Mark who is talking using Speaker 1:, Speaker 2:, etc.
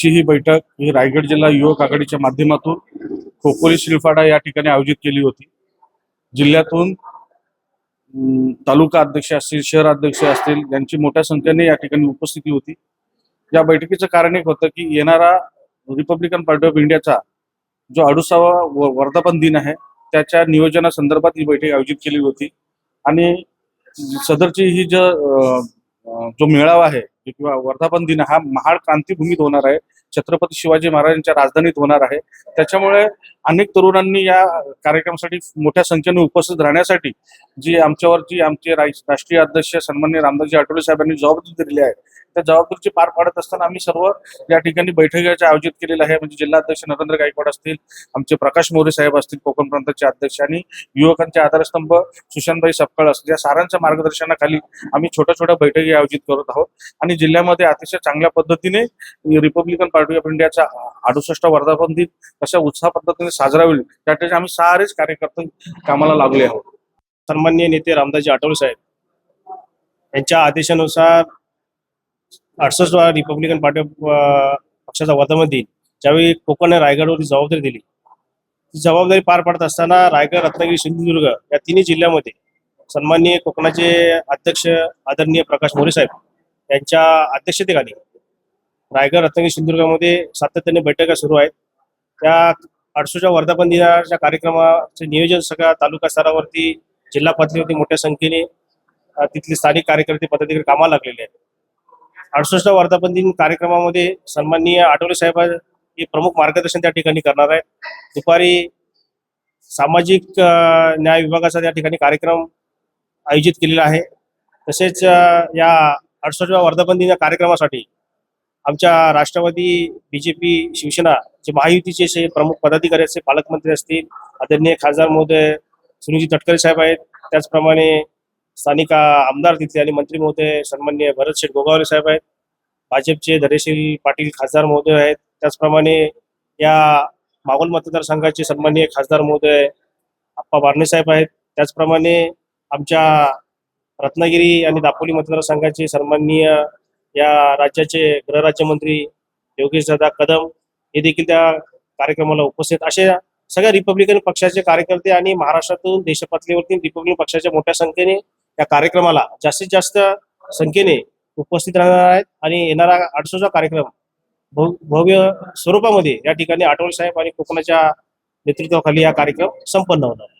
Speaker 1: आजची ही बैठक ही रायगड जिल्हा युवक आघाडीच्या माध्यमातून खोपोली शिलफाडा या ठिकाणी आयोजित केली होती. जिल्ह्यातून तालुका अध्यक्ष असतील शहर अध्यक्ष असतील यांची मोठ्या संख्येने या ठिकाणी उपस्थिती होती. या बैठकीचं कारण एक होतं की येणारा रिपब्लिकन पार्टी ऑफ इंडियाचा जो अडुसावा वर्धापन दिन आहे त्याच्या नियोजनासंदर्भात ही बैठक आयोजित केली होती. आणि सदरची ही जो जो मेळावा आहे किंवा वर्धापन दिन हा महाड क्रांतीभूमीत होणार आहे. छत्रपती शिवाजी महाराजांच्या राजधानीत होणार आहे. त्याच्यामुळे अनेक तरुणांनी या कार्यक्रमासाठी मोठ्या संख्येने उपस्थित राहण्यासाठी जी आमच्यावर जी आमचे राष्ट्रीय अध्यक्ष सन्मान्य रामदासजी आठवले साहेबांनी जबाबदारी दिलेली आहे त्या जबाबदारीची पार पाडत असताना आम्ही सर्व या ठिकाणी बैठकीचे आयोजित केलेलं आहे. म्हणजे जिल्हाध्यक्ष नरेंद्र गायकवाड असतील आमचे प्रकाश मोरे साहेब असतील कोकण प्रांताचे अध्यक्ष आणि युवकांचे आधारस्तंभ सुशांतभाई सपकाळ असतील. या सारांच्या मार्गदर्शनाखाली आम्ही छोट्या छोट्या बैठकी आयोजित करत आहोत. आणि जिल्ह्यामध्ये अतिशय चांगल्या पद्धतीने रिपब्लिकन पार्टी ऑफ इंडियाचा अडुसष्ट वर्धापन दिन कशा उत्साह पद्धतीने साजरा होईल त्यासाठी आम्ही सारेच कार्यकर्ते कामाला लागले आहोत.
Speaker 2: सन्मान्य नेते रामदासजी आठवले साहेब यांच्या आदेशानुसार अडसष्ट रिपब्लिकन पार्टी पक्षाचा वर्धापन दिन ज्यावेळी कोकण रायगडवर जबाबदारी दिली. ती जबाबदारी पार पाडत असताना रायगड रत्नागिरी सिंधुदुर्ग या तिन्ही जिल्ह्यामध्ये सन्माननीय कोकणाचे अध्यक्ष आदरणीय प्रकाश मोरे साहेब यांच्या अध्यक्षतेखाली रायगड रत्नागिरी सिंधुदुर्गामध्ये सातत्याने बैठका सुरू आहेत. त्या अडसूच्या वर्धापन दिनाच्या कार्यक्रमाचे नियोजन सगळ्या तालुका स्तरावरती जिल्हा पातळीवरती मोठ्या संख्येने तिथले स्थानिक कार्यकर्ते पदाधिकारी कामाला लागलेले आहेत. अडुसष्ट वर्धापन दिन कार्यक्रमामध्ये सन्माननीय आठवले साहेब हे प्रमुख मार्गदर्शन त्या ठिकाणी करणार आहेत. दुपारी सामाजिक न्याय विभागाचा त्या ठिकाणी कार्यक्रम आयोजित केलेला आहे. तसेच या अडुसष्टव्या वर्धापन दिन कार्यक्रमासाठी आमच्या राष्ट्रवादी बीजेपी शिवसेना जे महायुतीचे असे प्रमुख पदाधिकारी असतील पालकमंत्री असतील आदरणीय खासदार महोदय सुनीलजी तटकरे साहेब आहेत. त्याचप्रमाणे स्थानिक आमदार तिथले आणि मंत्री महोदय सन्मान्य भरत शेठ गोगावले साहेब आहेत. भाजपचे धैर्यशील पाटील खासदार महोदय आहेत. त्याचप्रमाणे या मागोल मतदारसंघाचे सन्मान्य खासदार महोदय आप्पा बारणे साहेब आहेत. त्याचप्रमाणे आमच्या रत्नागिरी आणि दापोली मतदारसंघाचे सन्माननीय या राज्याचे गृहराज्यमंत्री योगेश दादा कदम हे देखील त्या कार्यक्रमाला उपस्थित. असे सगळ्या रिपब्लिकन पक्षाचे कार्यकर्ते आणि महाराष्ट्रातून देशपातळीवरती रिपब्लिकन पक्षाच्या मोठ्या संख्येने या कार्यक्रमाला जास्तीत जास्त संख्येने उपस्थित राहणार आहेत आणि येणारा अडसोचा कार्यक्रम भव- भव्य स्वरूपामध्ये या ठिकाणी आठवले साहेब आणि कोकणाच्या नेतृत्वाखाली हा कार्यक्रम संपन्न होणार आहे.